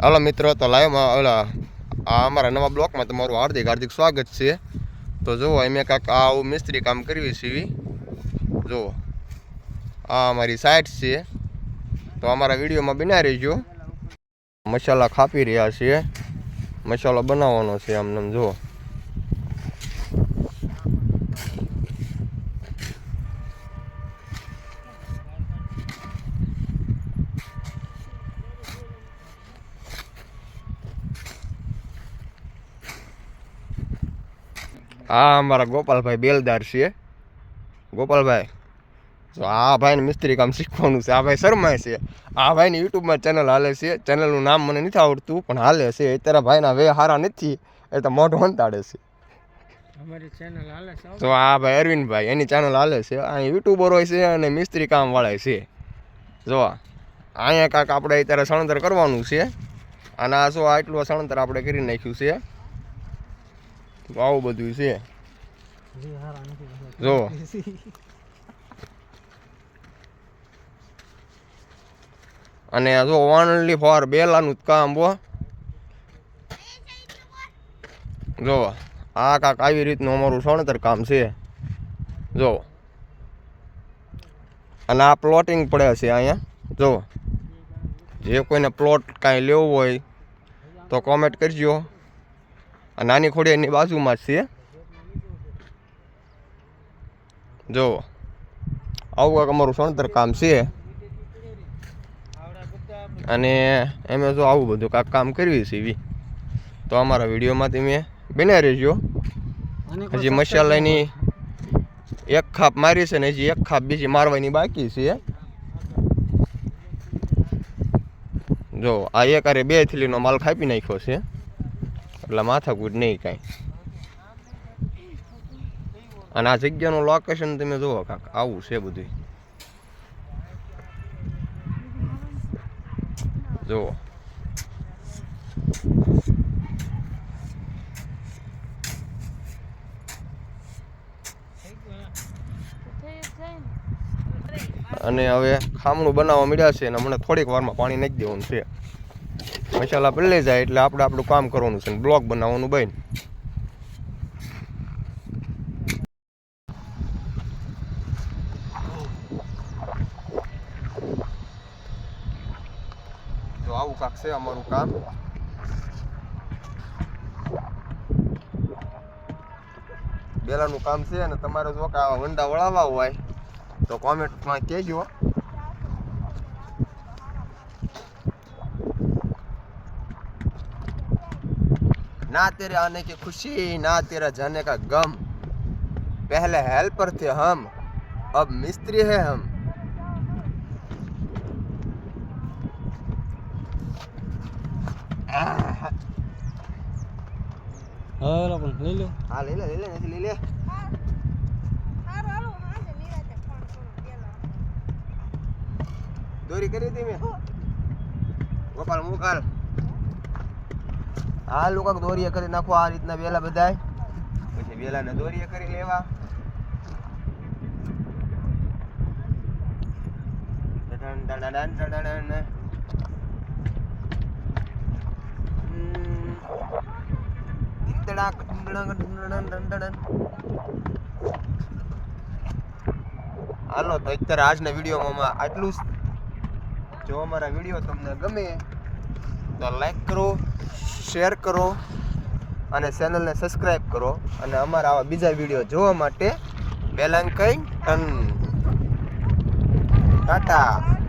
હાલો મિત્રો, તો લાઈવમાં ઓલા, આ અમારા નવા બ્લોકમાં તમારું હાર્દિક હાર્દિક સ્વાગત છે. તો જુઓ, અમે કાંક આવું મિસ્ત્રી કામ કરવી છીએ જુઓ, આ અમારી સાઇટ છે. તો અમારા વિડીયોમાં બના રહેજો. મસાલા ખાપી રહ્યા છીએ મસાલો બનાવવાનો છે આમને આમ, જુઓ. આ અમારા ગોપાલભાઈ બેલદાર છે. ગોપાલભાઈ તો આ ભાઈને મિસ્ત્રી કામ શીખવાનું છે આ ભાઈ શરમાય છે. આ ભાઈની યુટ્યુબમાં ચેનલ હાલે છે. ચેનલનું નામ મને નથી આવડતું પણ હાલે છે. અત્યારે ભાઈના વે હારા નથી એ તો મોઢું અંતાડે છે. તો આ ભાઈ અરવિંદભાઈ એની ચેનલ હાલે છે. આ યુટ્યુબર હોય છે અને મિસ્ત્રી કામ વાળા છે. જો અહીંયા કાંક આપણે અત્યારે સળંતર કરવાનું છે. અને આ શું આટલું સળંતર આપણે કરી નાખ્યું છે. આવું બધું છે. જો અને જો ઓનલી ફોર બેલાનું જ કામ બો જો આ કાંક આવી રીતનું અમારું સણતર કામ છે. જો. અને આ પ્લોટિંગ પડે છે અહીંયા. જો. જે કોઈને પ્લોટ કાંઈ લેવો હોય તો કોમેન્ટ કરજો. આ નાની ખોડી એની બાજુમાં જ છે. જો આવું કાંક અમારું સણતર કામ છે. અને એમે જો આવું બધું કાંક કામ કર્યું છે એવી તો અમારા વિડીયોમાં તમે બન્યા રહેજો. હજી મસાલાની એક ખાપ મારી છે ને હજી એક ખાપ બીજી મારવાની બાકી છે. જો આ એક અરે બે થેલીનો માલ ખાપી નાખ્યો છે. એટલે માથાકૂટ નહીં કાંઈ. અને આ જગ્યાનું લોકેશન તમે જુઓ કાંક, આવું છે બધું જુઓ. અને હવે ખામણું બનાવવા મળ્યા છે અને મને થોડીક વારમાં પાણી નાખી દેવાનું છે. મસાલા પલળી જાય એટલે આપણે આપણું કામ કરવાનું છે બ્લોક બનાવવાનું બન. આવું કાંક છે અમારું કામ. બેલાનું કામ છે અને તમારે જો વંડા વળાવવા હોય તો કોમેન્ટમાં કહેજો. ना तेरे आने की खुशी ना तेरा जाने का गम पहले हेल्पर थे हम अब मिस्त्री है हम હાલો પણ લઈ લો हाँ ले ले ले ले ऐसे ले ले દોરી કરી હતી મેં ગોપાલ મુકાલ આ લોકો દોરીએ કરી નાખો આ રીતના વેલા બધાય. પછી વેલાને દોરીએ કરી લેવા. હાલો, તો અત્યારે આજના વિડીયોમાં આટલું જ. જો અમારા વીડિયો તમને ગમે તો લાઈક કરો શેર કરો અને ચેનલને સબસ્ક્રાઈબ કરો. અને અમારા આવા બીજા વીડિયો જોવા માટે બેલાંકાઈ ટન. ટાટા.